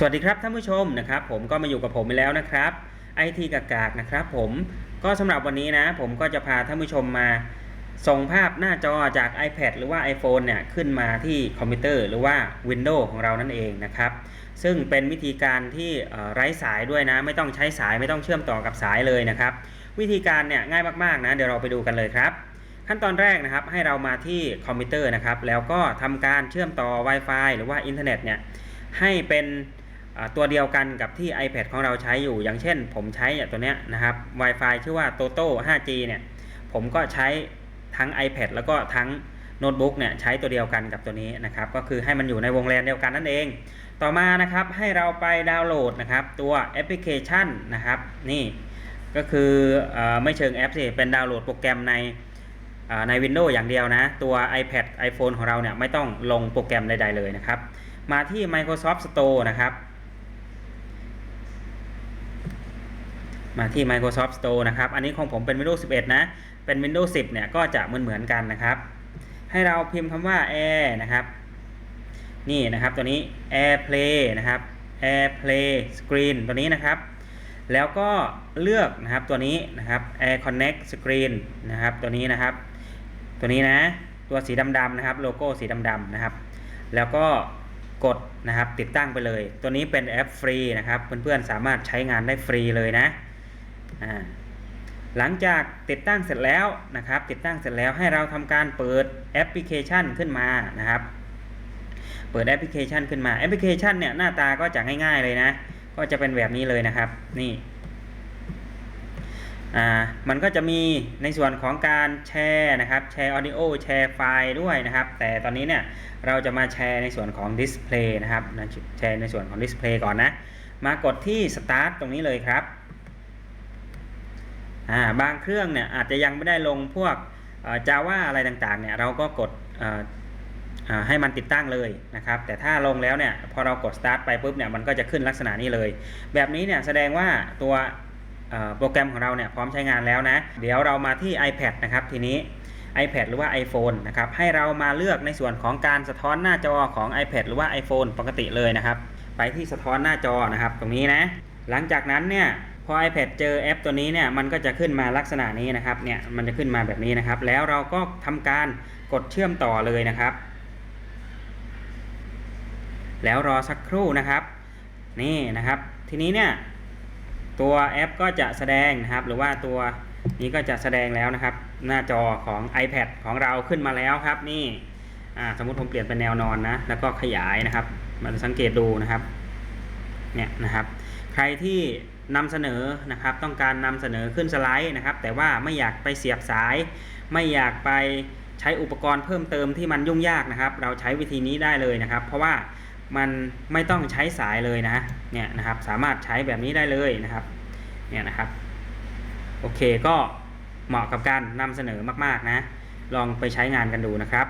สวัสดีครับท่านผู้ชมนะครับผมก็มาอยู่กับผมอีกแล้วนะครับไอทีกากากนะครับผมก็สำหรับวันนี้นะ ผมก็จะพาท่านผู้ชมมาส่งภาพหน้าจอจาก iPad หรือว่า iPhone เนี่ยขึ้นมาที่คอมพิวเตอร์หรือว่า Windows ของเรานั่นเองนะครับ ซึ่งเป็นวิธีการที่ไร้สายด้วยนะ ไม่ต้องใช้สายไม่ต้องเชื่อมต่อกับสายเลยนะครับ วิธีการเนี่ยง่ายมากๆนะเดี๋ยวเราไปดูกันเลยครับ ขั้นตอนแรกนะครับให้เรามาที่คอมพิวเตอร์นะครับแล้วก็ทำการเชื่อมต่อ Wi-Fi หรือว่าอินเทอร์เน็ตเนี่ยให้เป็น ตัวเดียวกันกับที่ iPad ของเราใช้อยู่ อย่างเช่น ผมใช้ตัวเนี้ยนะครับ Wi-Fi ชื่อว่า Toto 5G เนี่ย ผมก็ใช้ทั้ง iPad แล้วก็ทั้งโน้ตบุ๊กเนี่ยใช้ตัวเดียวกันกับตัวนี้นะครับ ก็คือให้มันอยู่ในวงแลนเดียวกันนั่นเอง ต่อมานะครับให้เราไปดาวน์โหลดนะครับ ตัวแอปพลิเคชันนะครับ นี่ก็คืออไม่เชิงแอปสิเป็นดาวน์โหลดโปรแกรมในใน Windows อย่างเดียวนะ ตัว iPad iPhone ของเราเนี่ยไม่ต้องลงโปรแกรมใดๆเลยนะครับ มาที่ Microsoft Store นะครับ มาที่ Microsoft Store นะครับ อันนี้ของผมเป็น Windows 11 นะ เป็น Windows 10 เนี่ยก็จะเหมือนๆกันนะครับ ให้เราพิมพ์คำว่า Air นะครับ นี่นะครับตัวนี้ AirPlay นะครับ AirPlay Screen ตัวนี้นะครับ แล้วก็เลือกนะครับตัวนี้นะครับ Air Connect Screen นะครับตัวนี้นะครับ ตัวนี้นะตัวสีดำๆนะครับโลโก้สีดำๆนะครับ แล้วก็กดนะครับติดตั้งไปเลย ตัวนี้เป็นแอปฟรีนะครับ เพื่อนๆสามารถใช้งานได้ฟรีเลยนะ หลังจากติดตั้งเสร็จแล้วนะครับ ติดตั้งเสร็จแล้วให้เราทำการเปิดแอปพลิเคชันขึ้นมานะครับ เปิดแอปพลิเคชันขึ้นมาแอปพลิเคชันเนี่ยหน้าตาก็จะง่ายๆเลยนะ ก็จะเป็นแบบนี้เลยนะครับนี่มันก็จะมีในส่วนของการแชร์นะครับ แชร์ออดิโอแชร์ไฟล์ด้วยนะครับ แต่ตอนนี้เนี่ยเราจะมาแชร์ในส่วนของดิสเพลย์นะครับ แชร์ในส่วนของดิสเพลย์ก่อนนะ มากดที่ Start ตรงนี้เลยครับ อ่าบางเครื่องเนี่ยอาจจะยังไม่ได้ลงพวกจาว่าอะไรต่างๆเนี่ยเราก็กดให้มันติดตั้งเลยนะครับ แต่ถ้าลงแล้วเนี่ยพอเรากด start ไปปุ๊บเนี่ยมันก็จะขึ้นลักษณะนี้เลย แบบนี้เนี่ยแสดงว่าตัวโปรแกรมของเราเนี่ยพร้อมใช้งานแล้วนะ เดี๋ยวเรามาที่ iPad นะครับทีนี้ iPad หรือว่า iPhone นะครับให้เรามาเลือกในส่วนของการสะท้อนหน้าจอของ iPad หรือว่า iPhone ปกติเลยนะครับ ไปที่สะท้อนหน้าจอนะครับ ตรงนี้นะหลังจากนั้นเนี่ย อ iPad เจอแอปตัวนี้เนี่ยมันก็จะขึ้นมาลักษณะนี้นะครับเนี่ยมันจะขึ้นมาแบบนี้นะครับ แล้วเราก็ทำการกดเชื่อมต่อเลยนะครับ แล้วรอสักครู่นะครับ นี่นะครับ ทีนี้เนี่ยตัวแอปก็จะแสดงนะครับ หรือว่าตัวนี้ก็จะแสดงแล้วนะครับ หน้าจอของ iPad ของเราขึ้นมาแล้วครับ นี่สมมติผมเปลี่ยนเป็นแนวนอนนะแล้วก็ขยายนะครับ มาสังเกตดูนะครับ เนี่ยนะครับ ใครที่นำเสนอนะครับ ต้องการนำเสนอขึ้นสไลด์นะครับ แต่ว่าไม่อยากไปเสียบสาย ไม่อยากไปใช้อุปกรณ์เพิ่มเติมที่มันยุ่งยากนะครับ เราใช้วิธีนี้ได้เลยนะครับ เพราะว่ามันไม่ต้องใช้สายเลยนะเนี่ยนะครับ สามารถใช้แบบนี้ได้เลยนะครับ เนี่ยนะครับ โอเคก็เหมาะกับการนำเสนอมาก ๆ นะ ลองไปใช้งานกันดูนะครับ